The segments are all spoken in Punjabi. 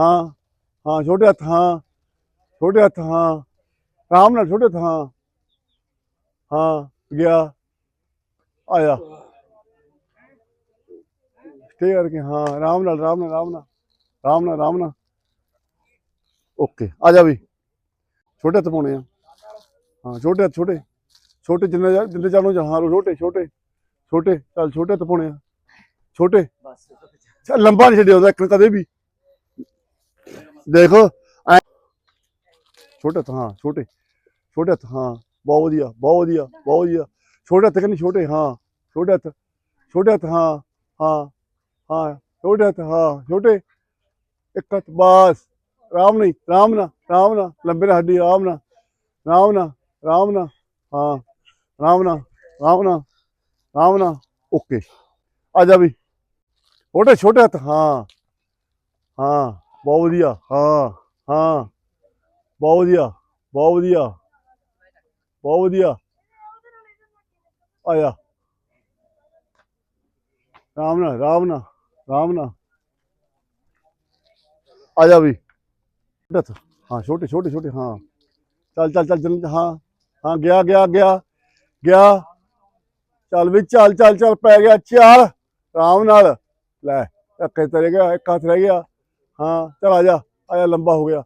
ਹਾਂ ਹਾਂ ਛੋਟੇ ਹੱਥ ਹਾਂ। ਛੋਟੇ ਹੱਥ ਹਾਂ। ਆਰਾਮ ਨਾਲ ਛੋਟੇ ਹੱਥ ਹਾਂ। ਹਾਂ ਗਿਆ। ਆਇਆ। ਸਟੇ ਕਰਕੇ ਹਾਂ ਆਰਾਮ ਨਾਲ ਆਰਾਮ ਨਾਲ ਆਰਾਮ ਨਾਲ। ਆਰਾਮ ਨਾਲ ਆਰਾਮ ਨਾਲ। ਓਕੇ ਆ ਜਾ ਵੀ ਛੋਟੇ ਹੱਥ ਪਾਉਣੇ ਆ। ਹਾਂ ਛੋਟੇ ਹੱਥ ਛੋਟੇ। ਛੋਟੇ ਜਿੰਨੇ ਜਿੰਨੇ ਚਾਹੋ ਜਹਾਂ ਛੋਟੇ ਛੋਟੇ। ਛੋਟੇ ਚੱਲ ਛੋਟੇ ਹੱਥ ਪਾਉਣੇ ਆ। ਛੋਟੇ। ਬਸ। ਲੰਬਾ ਨਹੀਂ ਛੱਡਿਆ ਹੁੰਦਾ ਇੱਕ ਕਦੇ ਵੀ। ਦੇਖੋ, ਐਂ। ਛੋਟੇ ਹੱਥ, ਹਾਂ, ਛੋਟੇ ਛੋਟੇ ਹੱਥ, ਹਾਂ, ਬਹੁਤ ਵਧੀਆ ਬਹੁਤ ਵਧੀਆ ਬਹੁਤ ਵਧੀਆ। ਛੋਟੇ ਹੱਥ ਕਹਿੰਦੇ ਛੋਟੇ? ਹਾਂ, ਛੋਟੇ ਹੱਥ ਛੋਟੇ ਹੱਥ, ਹਾਂ ਹਾਂ ਹਾਂ, ਛੋਟੇ ਹੱਥ, ਹਾਂ, ਛੋਟੇ। ਇੱਕ ਹੱਥ, ਬਾਸ ਰਾਮ ਨਹੀਂ ਰਾਮ ਨਾ ਰਾਮ ਨਾ ਲੰਬੇ ਨਾ ਹੱਡੀ ਰਾਮ ਨਾ ਰਾਮ ਨਾ ਰਾਮ ਨਾ ਹਾਂ ਰਾਮ ਨਾ ਰਾਮ ਨਾ ਰਾਮ ਨਾ ਓਕੇ। ਆ ਜਾ ਵੀ। ਛੋਟੇ ਛੋਟੇ ਹੱਥ, ਹਾਂ ਹਾਂ। ਬਹੁਤ ਵਧੀਆ, ਹਾਂ ਹਾਂ, ਬਹੁਤ ਵਧੀਆ ਬਹੁਤ ਵਧੀਆ ਬਹੁਤ ਵਧੀਆ। ਆਇਆ। ਰਾਮ ਨਾਲ ਰਾਮ ਨਾਲ ਰਾਮ ਨਾਲ। ਆ ਜਾ ਵੀ। ਹੱਥ ਹਾਂ, ਛੋਟੇ ਛੋਟੇ ਛੋਟੇ, ਹਾਂ। ਚੱਲ ਚੱਲ ਚੱਲ ਚੱਲ ਹਾਂ ਹਾਂ, ਗਿਆ ਗਿਆ ਗਿਆ ਗਿਆ। ਚੱਲ ਵੀ, ਚੱਲ ਚੱਲ ਚੱਲ, ਪੈ ਗਿਆ, ਚਾਲ। ਆਰਾਮ ਨਾਲ। ਲੈ ਇੱਕ ਹੱਥ ਰਹਿ ਗਿਆ, ਇੱਕ ਹੱਥ ਰਹਿ ਗਿਆ। ਹਾਂ, ਚਲ ਆ ਜਾ। ਆ ਲੰਬਾ ਹੋ ਗਿਆ।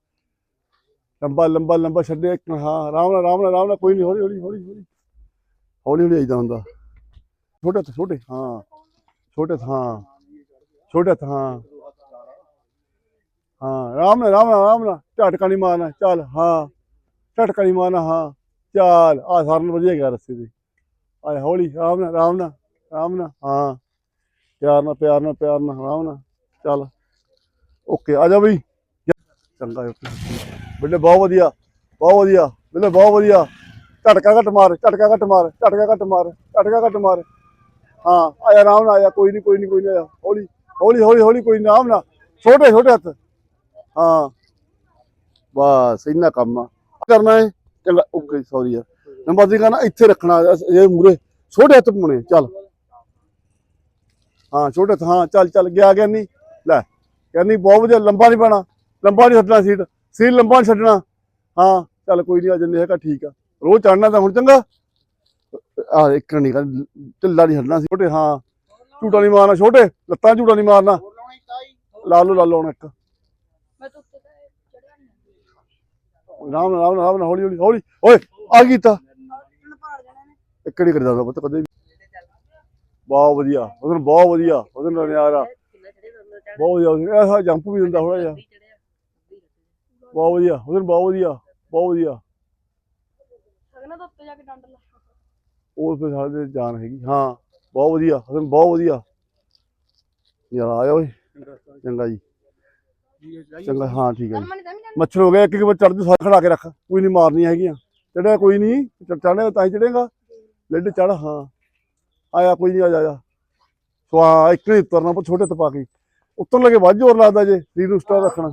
ਲੰਬਾ ਲੰਬਾ ਲੰਬਾ ਛੱਡੇ ਇੱਕ ਹਾਂ, ਆਰਾਮ ਨਾਲ ਆਰਾਮ ਨਾਲ ਆਰਾਮ ਨਾਲ। ਕੋਈ ਨਹੀਂ ਹੌਲੀ ਹੌਲੀ ਹੌਲੀ ਹੌਲੀ। ਹੌਲੀ ਹੌਲੀ ਆਈਦਾ ਹੁੰਦਾ। ਛੋਟੇ ਛੋਟੇ। ਹਾਂ। ਛੋਟੇ ਹੱਥ, ਹਾਂ। ਛੋਟੇ ਹੱਥ, ਹਾਂ। ਹਾਂ, ਆਰਾਮ ਨਾਲ ਆਰਾਮ ਨਾਲ ਆਰਾਮ ਨਾਲ। ਝਟਕਾ ਨਹੀਂ ਮਾਰਨਾ। ਚੱਲ, ਹਾਂ। ਝਟਕਾ ਨਹੀਂ ਮਾਰਨਾ, ਹਾਂ। ਚੱਲ, ਆ ਸਾਰਨ ਵਧੀਆ ਗਿਆ ਰਸਤੇ ਤੇ। ਆ ਹੌਲੀ, ਆਰਾਮ ਨਾਲ ਆਰਾਮ ਨਾਲ ਆਰਾਮ ਨਾਲ। ਹਾਂ। ਪਿਆਰ ਨਾਲ ਪਿਆਰ ਨਾਲ ਪਿਆਰ ਨਾਲ, ਆਰਾਮ ਨਾਲ। ਚੱਲ। ਓਕੇ ਆ ਜਾ ਬਈ। ਚੰਗਾ ਓਕੇ ਬਿੱਲੇ ਬਹੁਤ ਵਧੀਆ ਬਹੁਤ ਵਧੀਆ। ਬਿੱਲੇ ਬਹੁਤ ਵਧੀਆ। ਝਟਕਾ ਘੱਟ ਮਾਰ ਝਟਕਾ ਘੱਟ ਮਾਰ ਝਟਕਾ ਘੱਟ ਮਾਰ ਝਟਕਾ ਘੱਟ ਮਾਰ। ਹਾਂ ਆਇਆ ਆਰਾਮ ਨਾਲ ਆਇਆ। ਕੋਈ ਨਹੀਂ ਕੋਈ ਨਹੀਂ ਕੋਈ ਨਹੀਂ ਹੌਲੀ ਹੌਲੀ ਹੌਲੀ ਹੌਲੀ ਕੋਈ ਨੀ, ਆਰਾਮ ਛੋਟੇ ਛੋਟੇ ਹੱਥ। ਹਾਂ। ਬਸ ਇੰਨਾ ਕੰਮ ਆ। ਕਰਨਾ ਹੈ ਚੰਗਾ ਓਕੇ ਸੌਰੀ ਯਾਰ। ਨੰਬਰ ਦੀ ਕਹਣਾ ਇੱਥੇ ਰੱਖਣਾ ਇਹ ਮੂਰੇ ਛੋਟੇ ਹੱਥ ਪਾਉਣੇ ਚੱਲ। ਹਾਂ ਛੋਟੇ ਹੱਥ ਹਾਂ ਚੱਲ ਚੱਲ ਗਿਆ ਗਿਆ ਨਹੀਂ। ਲੈ। ਕਹਿੰਦੀ ਬਹੁਤ ਵਧੀਆ ਲੰਬਾ ਨਹੀਂ ਪੈਣਾ ਲੰਬਾ ਨਹੀਂ ਛੱਡਣਾ ਸੀਟ ਸੀਟ ਲੰਬਾ ਨਹੀਂ ਛੱਡਣਾ ਹਾਂ ਚੱਲ ਕੋਈ ਨਹੀਂ ਆ ਜੰਨੇ ਹੈਗਾ ਠੀਕ ਆ। ਰੋਜ਼ ਚੜਨਾ ਤਾਂ ਹੁਣ ਚੰਗਾ। ਆ ਇੱਕ ਨਹੀਂ ਕਰ ਢਿੱਲਾ ਨਹੀਂ ਛੱਡਣਾ ਸੀ। ਛੋਟੇ ਹਾਂ ਝੂਟਾ ਨਹੀਂ ਮਾਰਨਾ ਛੋਟੇ ਲੱਤਾਂ ਝੂਟਾ ਨਹੀਂ ਮਾਰਨਾ। ਲਾ ਲਓ ਲਾ ਲਓ ਹੁਣ ਇੱਕ। ਮੈਂ ਤਾਂ ਉੱਤੇ ਚੜਿਆ ਨਹੀਂ ਆਰਾਮ ਨਾਲ ਆਰਾਮ ਨਾਲ ਆਰਾਮ ਨਾਲ ਹੌਲੀ ਹੌਲੀ ਹੌਲੀ। ਓਏ ਆ ਕੀਤਾ? ਉਹਨੂੰ ਇੱਕ ਨਹੀਂ ਕਰਦਾ ਪੁੱਤ ਕਦੇ ਵੀ। ਬਹੁਤ ਵਧੀਆ ਉਹਨੂੰ ਬਹੁਤ ਵਧੀਆ ਉਹਦੇ ਨਾਲ ਨਿਆਰਾ ਬਹੁਤ ਵਧੀਆ ਇਹ ਜੰਪ ਵੀ ਦਿੰਦਾ ਥੋੜਾ ਜਿਹਾ। ਬਹੁਤ ਵਧੀਆ ਉਹਦੇ ਨਾਲ ਬਹੁਤ ਵਧੀਆ ਬਹੁਤ ਵਧੀਆ। ਸਗਨਾ ਤਾਂ ਉੱਤੇ ਜਾ ਕੇ ਡੰਡ ਲਾ। ਸਾਡੇ ਜਾਨ ਹੈਗੀ। ਹਾਂ ਬਹੁਤ ਵਧੀਆ ਉਹਦੇ ਨਾਲ ਬਹੁਤ ਵਧੀਆ। ਯਾਰ ਓਏ। ਚੰਗਾ ਜੀ। ਚੰਗਾ ਹਾਂ ਠੀਕ ਹੈ ਜੀ। ਮੱਛਰ ਹੋ ਗਿਆ ਇੱਕ ਇੱਕ ਵਾਰ ਚੜ੍ਹਦੇ ਸਾਰ ਖੜਾ ਕੇ ਰੱਖ। ਕੋਈ ਨਹੀਂ ਮਾਰਨੀ ਹੈਗੀਆਂ। ਚੜਿਆ ਕੋਈ ਨਹੀਂ ਚੜ੍ਹਨੇ ਤਾਂ ਹੀ ਚੜੇਗਾ ਲੱਡ ਚੜ ਹਾਂ। ਆਇਆ ਕੋਈ ਨਹੀਂ ਆ ਜਾ ਜਾ। ਸੋ ਆ ਇੱਕ ਨਹੀਂ ਉਤਰਨਾ ਪਰ ਛੋਟੇ ਤੇ ਪਾ ਕੇ। ਉੱਤਰ ਲੱਗੇ ਵੱਧ ਜ਼ੋਰ ਲੱਗਦਾ ਜੇ ਸਰੀਰ ਨੂੰ ਰੱਖਣਾ।